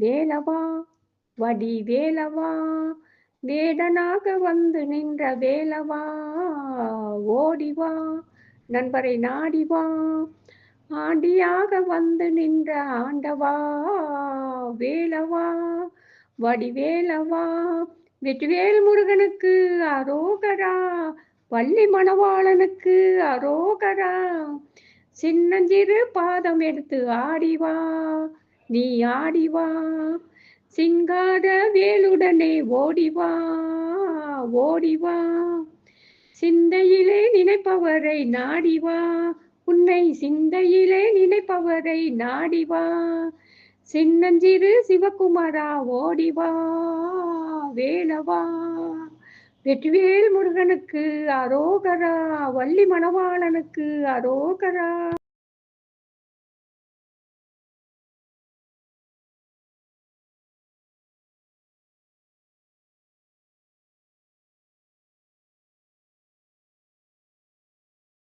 வேலவா? வடி வேலவா வேடனாக வந்து நின்ற வேலவா? ஓடிவா? நண்பரை நாடிவா? ஆண்டியாக வந்து நின்ற ஆண்டவா? வேலவா? வடிவேலவா? வெற்றிவேல் முருகனுக்கு அரோகரா? பள்ளி மணவாளனுக்கு அரோகரா? சின்னஞ்சிறு பாதம் எடுத்து ஆடிவா? நீ ஆடிவா சிங்கார வேலுடனே ஓடிவா ஓடிவா சிந்தையிலே நினைப்பவரை நாடிவா உன்னை சிந்தையிலே நினைப்பவரை நாடிவா சின்னஞ்சிறு சிவகுமாரா ஓடிவா வேலவா வெற்றிவேல் முருகனுக்கு அரோகரா வள்ளி மணவாளனுக்கு அரோகரா.